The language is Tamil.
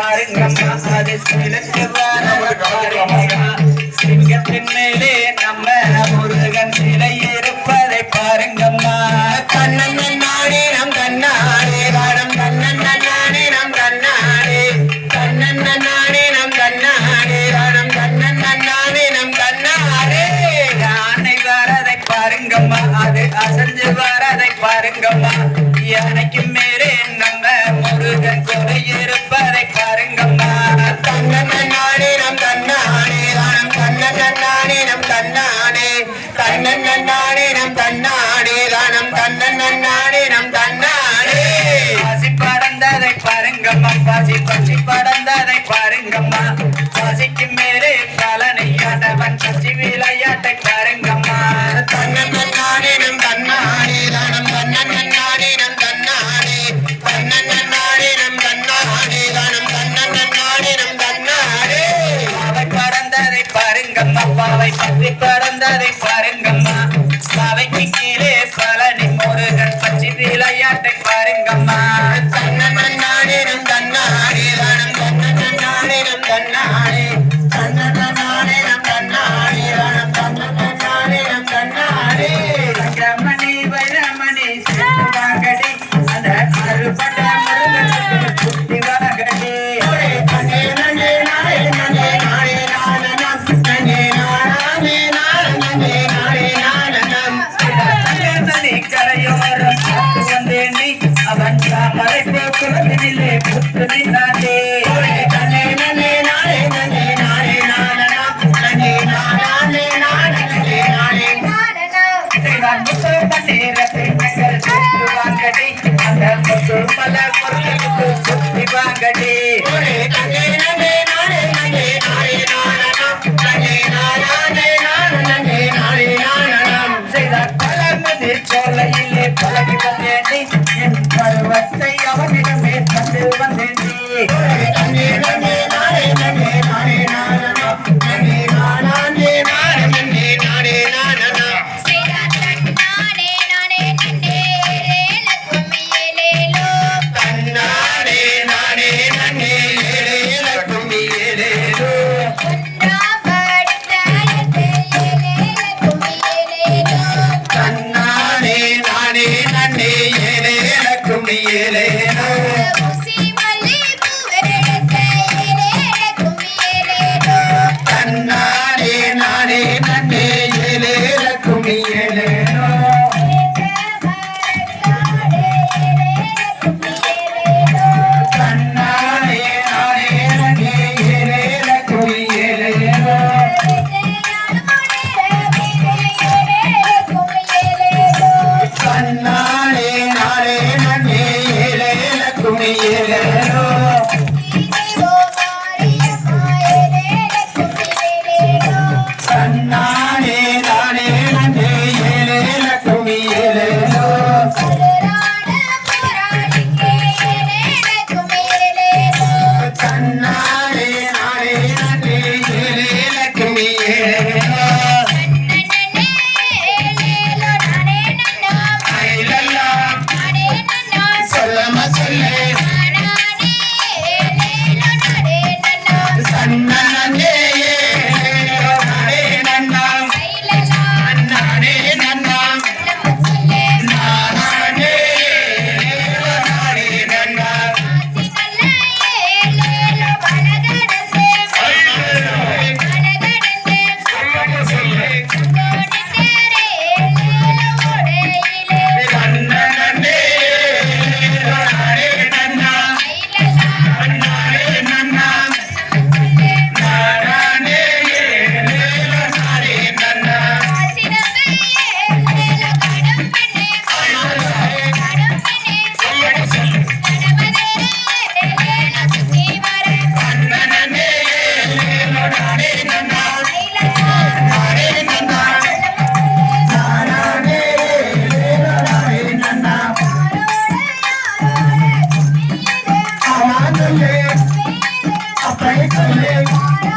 பாருங்கம்மா அது சிலக்கு பாருங்கம்மா சிங்கத்தின் மேலே நம்ம முருகன் சிலை இருப்பதை பாருங்கம்மா. கண்ணன் நாடே நம் கண்ணாடே வாடம் கண்ணன் நாடே நம் கண்ணாடே கண்ணன் நாடே நம் கண்ணாடே வாடம் கண்ணன் நாடே நம் கண்ணாடே யானை வரதை பாருங்கம்மா அது அசஞ்சு வரதை பாருங்கம்மா. யானைக்கு மேலே நம்ம முருகன் கொடையில் தன்னானே தன்னன் நன்னானே நம் தன்னானே தானம் தன்னன் நன்னானே நம் தன்னானே. பசி படந்ததை பாருங்கம்மா பசி பசி படந்ததை பறந்து கடந்ததை பாருங்கம்மா. அவைக்கு கீழே பழனி முருகன் பச்சை விளையாட்டை பாருங்கம்மா. தன்ன தன்னாடிரும் தன்னாடி வனம் தன்ன தன்னாடிரும் தன்னாடி தன்ன தன்னாடிரும் தன்னாடி வனம் தன்னாடி ಸುರ್ಮಲ ಮುರಳಿ ಸುತ್ತಿ ಬಾಗಡಿ Thank you.